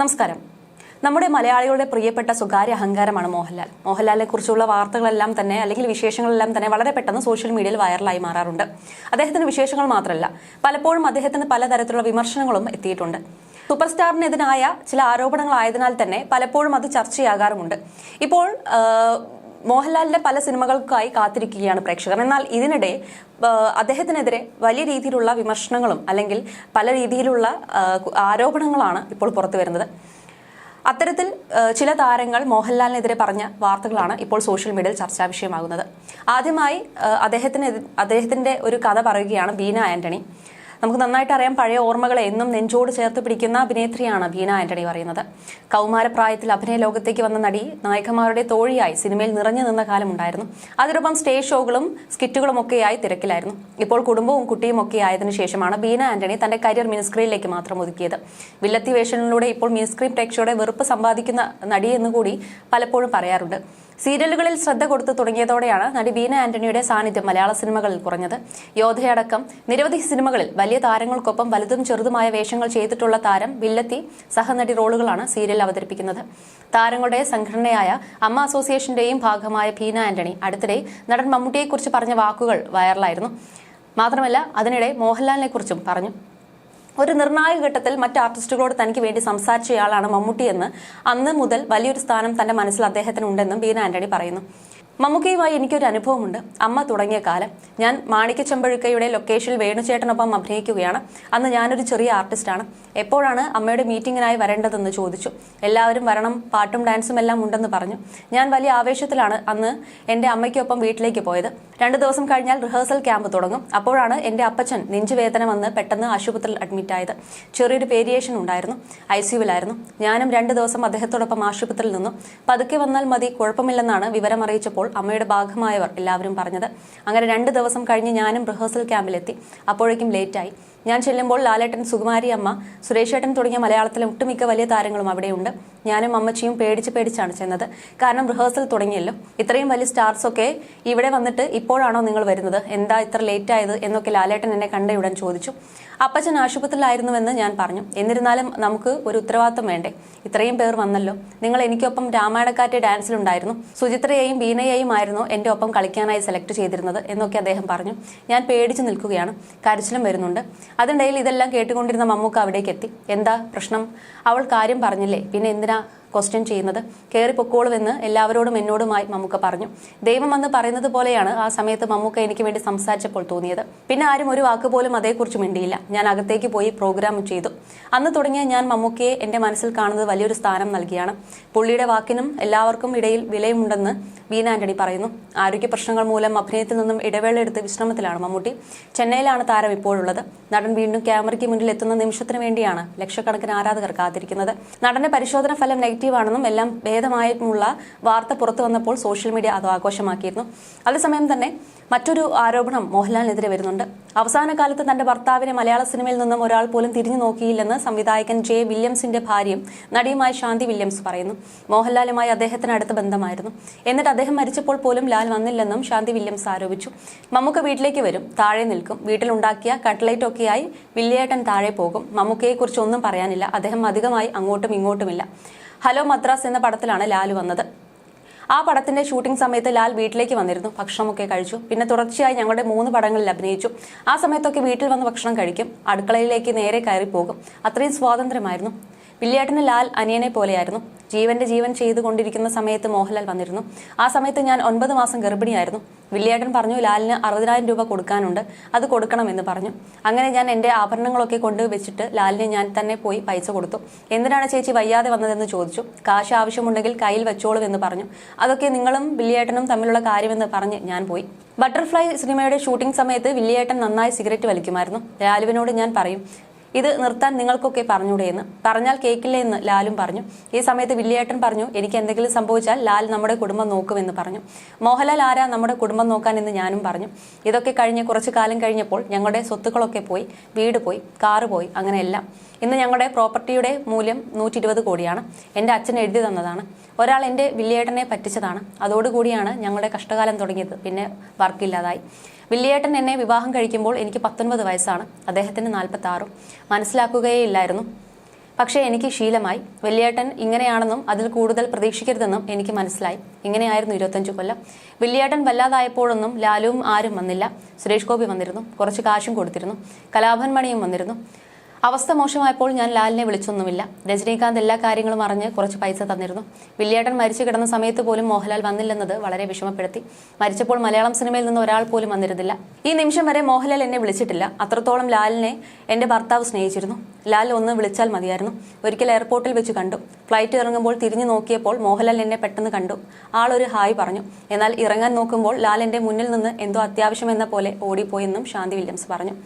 നമസ്കാരം. നമ്മുടെ മലയാളികളുടെ പ്രിയപ്പെട്ട സ്വകാര്യ അഹങ്കാരമാണ് മോഹൻലാൽ. മോഹൻലാലിനെ കുറിച്ചുള്ള വാർത്തകളെല്ലാം തന്നെ അല്ലെങ്കിൽ വിശേഷങ്ങളെല്ലാം തന്നെ വളരെ പെട്ടെന്ന് സോഷ്യൽ മീഡിയയിൽ വൈറലായി മാറാറുണ്ട്. അദ്ദേഹത്തിന് വിശേഷങ്ങൾ മാത്രമല്ല പലപ്പോഴും അദ്ദേഹത്തിന് പലതരത്തിലുള്ള വിമർശനങ്ങളും എത്തിയിട്ടുണ്ട്. സൂപ്പർ സ്റ്റാറിനെതിരായ ചില ആരോപണങ്ങളായതിനാൽ തന്നെ പലപ്പോഴും അത് ചർച്ചയാകാറുമുണ്ട്. ഇപ്പോൾ മോഹൻലാലിന്റെ പല സിനിമകൾക്കായി കാത്തിരിക്കുകയാണ് പ്രേക്ഷകർ. എന്നാൽ ഇതിനിടെ അദ്ദേഹത്തിനെതിരെ വലിയ രീതിയിലുള്ള വിമർശനങ്ങളും അല്ലെങ്കിൽ പല രീതിയിലുള്ള ആരോപണങ്ങളാണ് ഇപ്പോൾ പുറത്തു വരുന്നത്. അത്തരത്തിൽ ചില താരങ്ങൾ മോഹൻലാലിനെതിരെ പറഞ്ഞ വാർത്തകളാണ് ഇപ്പോൾ സോഷ്യൽ മീഡിയയിൽ ചർച്ചാ വിഷയമാകുന്നത്. ആദ്യമായി അദ്ദേഹത്തിന് അദ്ദേഹത്തിന്റെ ഒരു കഥ പറയുകയാണ് ബീന ആന്റണി. നമുക്ക് നന്നായിട്ട് അറിയാം പഴയ ഓർമ്മകളെ. എന്നും നെഞ്ചോട് ചേർത്ത് പിടിക്കുന്ന അഭിനേത്രിയാണ് ബീന ആന്റണി പറയുന്നത്. കൗമാരപ്രായത്തിൽ അഭിനയ ലോകത്തേക്ക് വന്ന നടി നായകന്മാരുടെ തോഴിയായി സിനിമയിൽ നിറഞ്ഞു നിന്ന കാലമുണ്ടായിരുന്നു. അതിനൊപ്പം സ്റ്റേജ് ഷോകളും സ്കിറ്റുകളും ഒക്കെയായി തിരക്കിലായിരുന്നു. ഇപ്പോൾ കുടുംബവും കുട്ടിയും ഒക്കെ ആയതിനു ശേഷമാണ് ബീന ആന്റണി തന്റെ കരിയർ മിനിസ്ക്രീനിലേക്ക് മാത്രം ഒതുക്കിയത്. വില്ലത്തി വേഷങ്ങളിലൂടെ ഇപ്പോൾ മിനിസ്ക്രീൻ പ്രേക്ഷകരുടെ വെറുപ്പ് സമ്പാദിക്കുന്ന നടിയെന്നുകൂടി പലപ്പോഴും പറയാറുണ്ട്. സീരിയലുകളിൽ ശ്രദ്ധ കൊടുത്തു തുടങ്ങിയതോടെയാണ് നടി ബീന ആന്റണിയുടെ സാന്നിധ്യം മലയാള സിനിമകളിൽ കുറഞ്ഞത്. യോധയടക്കം നിരവധി സിനിമകളിൽ വലിയ താരങ്ങൾക്കൊപ്പം വലുതും ചെറുതുമായ വേഷങ്ങൾ ചെയ്തിട്ടുള്ള താരം വില്ലത്തി സഹനടി റോളുകളാണ് സീരിയൽ അവതരിപ്പിക്കുന്നത്. താരങ്ങളുടെ സംഘടനയായ അമ്മ അസോസിയേഷന്റെയും ഭാഗമായ ബീന ആന്റണി അടുത്തിടെ നടൻ മമ്മൂട്ടിയെക്കുറിച്ച് പറഞ്ഞ വാക്കുകൾ വൈറലായിരുന്നു. മാത്രമല്ല അതിനിടെ മോഹൻലാലിനെക്കുറിച്ചും പറഞ്ഞു. ഒരു നിർണായക ഘട്ടത്തിൽ മറ്റ് ആർട്ടിസ്റ്റുകളോട് തനിക്ക് വേണ്ടി സംസാരിച്ചയാളാണ് മമ്മൂട്ടിയെന്ന് അന്ന് മുതൽ വലിയൊരു സ്ഥാനം തന്റെ മനസ്സിൽ അദ്ദേഹത്തിന് ഉണ്ടെന്നും ബീന ആന്റണി പറയുന്നു. മമ്മൂക്കയുമായി എനിക്കൊരു അനുഭവമുണ്ട്. അമ്മ തുടങ്ങിയ കാലം ഞാൻ മാണിക്യ ചെമ്പഴുക്കയുടെ ലൊക്കേഷനിൽ വേണുചേട്ടനൊപ്പം അഭിനയിക്കുകയാണ്. അന്ന് ഞാനൊരു ചെറിയ ആർട്ടിസ്റ്റാണ് എപ്പോഴാണ് അമ്മയുടെ മീറ്റിംഗിനായി വരേണ്ടതെന്ന് ചോദിച്ചു. എല്ലാവരും വരണം പാട്ടും ഡാൻസും എല്ലാം ഉണ്ടെന്ന് പറഞ്ഞു. ഞാൻ വലിയ ആവേശത്തിലാണ് അന്ന് എന്റെ അമ്മയ്ക്കൊപ്പം വീട്ടിലേക്ക് പോയത്. രണ്ടു ദിവസം കഴിഞ്ഞാൽ റിഹേഴ്സൽ ക്യാമ്പ് തുടങ്ങും. അപ്പോഴാണ് എന്റെ അപ്പച്ചൻ നെഞ്ചുവേദന വന്ന് പെട്ടെന്ന് ആശുപത്രിയിൽ അഡ്മിറ്റായത് ചെറിയൊരു വേരിയേഷൻ ഉണ്ടായിരുന്നു. ഐ സിയുവിലായിരുന്നു ഞാനും രണ്ട് ദിവസം അദ്ദേഹത്തോടൊപ്പം ആശുപത്രിയിൽ നിന്നു. പതുക്കെ വന്നാൽ മതി കുഴപ്പമില്ലെന്നാണ് വിവരം അമ്മയുടെ ഭാഗമായവർ എല്ലാവരും പറഞ്ഞത്. അങ്ങനെ രണ്ട് ദിവസം കഴിഞ്ഞ് ഞാനും റിഹേഴ്സൽ ക്യാമ്പിലെത്തി അപ്പോഴേക്കും ലേറ്റായി ഞാൻ ചെല്ലുമ്പോൾ ലാലേട്ടൻ സുകുമാരി അമ്മ സുരേഷേട്ടൻ തുടങ്ങിയ മലയാളത്തിലെ ഒട്ടുമിക്ക വലിയ താരങ്ങളും അവിടെയുണ്ട്. ഞാനും അമ്മച്ചിയും പേടിച്ച് പേടിച്ചാണ് ചെന്നത്. കാരണം റിഹേഴ്സൽ തുടങ്ങിയല്ലോ. ഇത്രയും വലിയ സ്റ്റാർസൊക്കെ ഇവിടെ വന്നിട്ട് ഇപ്പോഴാണോ നിങ്ങൾ വരുന്നത്? എന്താ ഇത്ര ലേറ്റ് ആയത്? എന്നൊക്കെ ലാലേട്ടൻ എന്നെ കണ്ടയുടൻ ചോദിച്ചു. അപ്പച്ചൻ ആശുപത്രിയിലായിരുന്നുവെന്ന് ഞാൻ പറഞ്ഞു. എന്നിരുന്നാലും നമുക്ക് ഒരു ഉത്തരവാദിത്തം വേണ്ടേ? ഇത്രയും പേർ വന്നല്ലോ. നിങ്ങൾ എനിക്കൊപ്പം രാമായണക്കാറ്റ് ഡാൻസിലുണ്ടായിരുന്നു സുചിത്രയെയും ബീനയെയും ആയിരുന്നു എന്റെ ഒപ്പം കളിക്കാനായി സെലക്ട് ചെയ്തിരുന്നത് എന്നൊക്കെ അദ്ദേഹം പറഞ്ഞു. ഞാൻ പേടിച്ചു നിൽക്കുകയാണ്. കരച്ചിലും വരുന്നുണ്ട്. അതിനിടയിൽ ഇതെല്ലാം കേട്ടുകൊണ്ടിരുന്ന മമ്മൂക്ക അവിടേക്ക് എത്തി എന്താ പ്രശ്നം? അവൾ കാര്യം പറഞ്ഞില്ലേ? പിന്നെ എന്തിനാ ക്വസ്റ്റ്യൻ ചെയ്യുന്നത്. കയറി പൊക്കോളുമെന്ന് എല്ലാവരോടും എന്നോടുമായി മമ്മൂക്ക പറഞ്ഞു. ദൈവം എന്ന് പറയുന്നത് പോലെയാണ് ആ സമയത്ത് മമ്മൂക്ക എനിക്ക് വേണ്ടി സംസാരിച്ചപ്പോൾ തോന്നിയത്. പിന്നെ ആരും ഒരു വാക്ക് പോലും അതേക്കുറിച്ച് മിണ്ടിയില്ല. ഞാൻ അകത്തേക്ക് പോയി പ്രോഗ്രാം ചെയ്തു. അന്ന് തുടങ്ങിയ ഞാൻ മമ്മൂക്കയെ എന്റെ മനസ്സിൽ കാണുന്നത് വലിയൊരു സ്ഥാനം നൽകിയാണ്. പുള്ളിയുടെ വാക്കിനും എല്ലാവർക്കും ഇടയിൽ വിലയുമുണ്ടെന്ന് വീന ആന്റണി പറയുന്നു. ആരോഗ്യ പ്രശ്നങ്ങൾ മൂലം അഭിനയത്തിൽ നിന്നും ഇടവേള എടുത്ത് വിശ്രമത്തിലാണ് മമ്മൂട്ടി. ചെന്നൈയിലാണ് താരം ഇപ്പോഴുള്ളത്. നടൻ വീണ്ടും ക്യാമറയ്ക്ക് മുന്നിൽ എത്തുന്ന നിമിഷത്തിന് വേണ്ടിയാണ് ലക്ഷക്കണക്കിന് ആരാധകർ കാത്തിരിക്കുന്നത്. നടന്റെ പരിശോധന ഫലം നെഗറ്റീവ് ആണെന്നും എല്ലാം ഭേദമായിട്ടുമുള്ള വാർത്ത പുറത്തു വന്നപ്പോൾ സോഷ്യൽ മീഡിയ അത് ആഘോഷമാക്കിയിരുന്നു. അതേസമയം തന്നെ മറ്റൊരു ആരോപണം മോഹൻലാലിനെതിരെ വരുന്നുണ്ട്. അവസാന കാലത്ത് തന്റെ ഭർത്താവിനെ മലയാള സിനിമയിൽ നിന്നും ഒരാൾ പോലും തിരിഞ്ഞു നോക്കിയില്ലെന്ന് സംവിധായകൻ ജെ വില്യംസിന്റെ ഭാര്യയും നടിയുമായ ശാന്തി വില്യംസ് പറയുന്നു. മോഹൻലാലുമായി അദ്ദേഹത്തിന് അടുത്ത ബന്ധമായിരുന്നു. എന്നിട്ട് അദ്ദേഹം മരിച്ചപ്പോൾ പോലും ലാൽ വന്നില്ലെന്നും ശാന്തി വില്യംസ് ആരോപിച്ചു. മമ്മൂക്ക വീട്ടിലേക്ക് വരും താഴെ നിൽക്കും. വീട്ടിലുണ്ടാക്കിയ കട്ട്ലൈറ്റ് ഒക്കെയായി വില്യേട്ടൻ താഴെ പോകും. മമ്മൂക്കയെക്കുറിച്ച് ഒന്നും പറയാനില്ല. അദ്ദേഹം അധികമായി അങ്ങോട്ടും ഇങ്ങോട്ടുമില്ല. ഹലോ മദ്രാസ് എന്ന പടത്തിലാണ് ലാൽ വന്നത്. ആ പടത്തിന്റെ ഷൂട്ടിംഗ് സമയത്ത് ലാൽ വീട്ടിലേക്ക് വന്നിരുന്നു. ഭക്ഷണമൊക്കെ കഴിച്ചു. പിന്നെ തുടർച്ചയായി ഞങ്ങളുടെ മൂന്ന് പടങ്ങളിൽ അഭിനയിച്ചു. ആ സമയത്തൊക്കെ വീട്ടിൽ വന്ന് ഭക്ഷണം കഴിക്കും. അടുക്കളയിലേക്ക് നേരെ കയറി പോകും അത്രയും സ്വാതന്ത്ര്യമായിരുന്നു. വില്ലേട്ടന് ലാൽ അനിയനെ പോലെയായിരുന്നു. ജീവന്റെ ജീവൻ ചെയ്തുകൊണ്ടിരിക്കുന്ന സമയത്ത് മോഹൻലാൽ വന്നിരുന്നു. ആ സമയത്ത് ഞാൻ ഒൻപത് മാസം ഗർഭിണിയായിരുന്നു. വില്ലേട്ടൻ പറഞ്ഞു ലാലിന് അറുപതിനായിരം രൂപ കൊടുക്കാനുണ്ട്. അത് കൊടുക്കണമെന്ന് പറഞ്ഞു. അങ്ങനെ ഞാൻ എന്റെ ആഭരണങ്ങളൊക്കെ കൊണ്ട് വെച്ചിട്ട് ലാലിന് ഞാൻ തന്നെ പോയി പൈസ കൊടുത്തു. എന്തിനാണ് ചേച്ചി വയ്യാതെ വന്നതെന്ന് ചോദിച്ചു. കാശ് ആവശ്യമുണ്ടെങ്കിൽ കയ്യിൽ വെച്ചോളൂ എന്ന് പറഞ്ഞു. അതൊക്കെ നിങ്ങളും വില്ലിയേട്ടനും തമ്മിലുള്ള കാര്യമെന്ന് പറഞ്ഞ് ഞാൻ പോയി. ബട്ടർഫ്ലൈ സിനിമയുടെ ഷൂട്ടിംഗ് സമയത്ത് വില്ലിയേട്ടൻ നന്നായി സിഗരറ്റ് വലിക്കുമായിരുന്നു. ലാലുവിനോട് ഞാൻ പറയും ഇത് നിർത്താൻ നിങ്ങൾക്കൊക്കെ പറഞ്ഞൂടെ എന്ന്. പറഞ്ഞാൽ കേൾക്കില്ല എന്ന് ലാലും പറഞ്ഞു. ഈ സമയത്ത് വില്ലിയേട്ടൻ പറഞ്ഞു എനിക്ക് എന്തെങ്കിലും സംഭവിച്ചാൽ ലാൽ നമ്മുടെ കുടുംബം നോക്കുമെന്ന് പറഞ്ഞു. മോഹൻലാൽ ആരാ നമ്മുടെ കുടുംബം നോക്കാൻ എന്ന് ഞാനും പറഞ്ഞു. ഇതൊക്കെ കഴിഞ്ഞ് കുറച്ചു കാലം കഴിഞ്ഞപ്പോൾ ഞങ്ങളുടെ സ്വത്തുക്കളൊക്കെ പോയി വീട് പോയി കാറ് പോയി അങ്ങനെയെല്ലാം ഇന്ന് ഞങ്ങളുടെ പ്രോപ്പർട്ടിയുടെ മൂല്യം നൂറ്റി കോടിയാണ്. എന്റെ അച്ഛൻ എഴുതി തന്നതാണ്. ഒരാൾ എന്റെ വില്ലിയേട്ടനെ പറ്റിച്ചതാണ്. അതോടുകൂടിയാണ് ഞങ്ങളുടെ കഷ്ടകാലം തുടങ്ങിയത്. പിന്നെ വർക്കില്ലാതായി. വില്ലിയേട്ടൻ എന്നെ വിവാഹം കഴിക്കുമ്പോൾ എനിക്ക് പത്തൊൻപത് വയസ്സാണ്. അദ്ദേഹത്തിന് നാൽപ്പത്തി ആറും മനസ്സിലാക്കുകയേ ഇല്ലായിരുന്നു പക്ഷേ എനിക്ക് ശീലമായി. വലിയേട്ടൻ ഇങ്ങനെയാണെന്നും അതിൽ കൂടുതൽ പ്രതീക്ഷിക്കരുതെന്നും എനിക്ക് മനസ്സിലായി. ഇങ്ങനെയായിരുന്നു ഇരുപത്തഞ്ച് കൊല്ലം. വലിയേട്ടൻ വല്ലാതായപ്പോഴൊന്നും ലാലുവും ആരും വന്നില്ല. സുരേഷ് ഗോപി വന്നിരുന്നു. കുറച്ച് കാശും കൊടുത്തിരുന്നു. കലാഭൻ മണിയും വന്നിരുന്നു. അവസ്ഥ മോശമായപ്പോൾ ഞാൻ ലാലിനെ വിളിച്ചൊന്നുമില്ല. രജനീകാന്ത് എല്ലാ കാര്യങ്ങളും അറിഞ്ഞ് കുറച്ച് പൈസ തന്നിരുന്നു. വില്ലേട്ടൻ മരിച്ചു കിടന്ന സമയത്ത് പോലും മോഹൻലാൽ വന്നില്ലെന്നത് വളരെ വിഷമപ്പെടുത്തി. മരിച്ചപ്പോൾ മലയാളം സിനിമയിൽ നിന്ന് ഒരാൾ പോലും വന്നിരുന്നില്ല. ഈ നിമിഷം വരെ മോഹൻലാൽ എന്നെ വിളിച്ചിട്ടില്ല. അത്രത്തോളം ലാലിനെ എന്റെ ഭർത്താവ് സ്നേഹിച്ചിരുന്നു. ലാൽ ഒന്ന് വിളിച്ചാൽ മതിയായിരുന്നു. ഒരിക്കൽ എയർപോർട്ടിൽ വെച്ച് കണ്ടു. ഫ്ലൈറ്റ് ഇറങ്ങുമ്പോൾ തിരിഞ്ഞു നോക്കിയപ്പോൾ മോഹൻലാൽ എന്നെ പെട്ടെന്ന് കണ്ടു. ആളൊരു ഹായ് പറഞ്ഞു. എന്നാൽ ഇറങ്ങാൻ നോക്കുമ്പോൾ ലാൽ എന്റെ മുന്നിൽ നിന്ന് എന്തോ അത്യാവശ്യം എന്ന പോലെ ഓടിപ്പോയെന്നും ശാന്തി വില്യംസ് പറഞ്ഞു.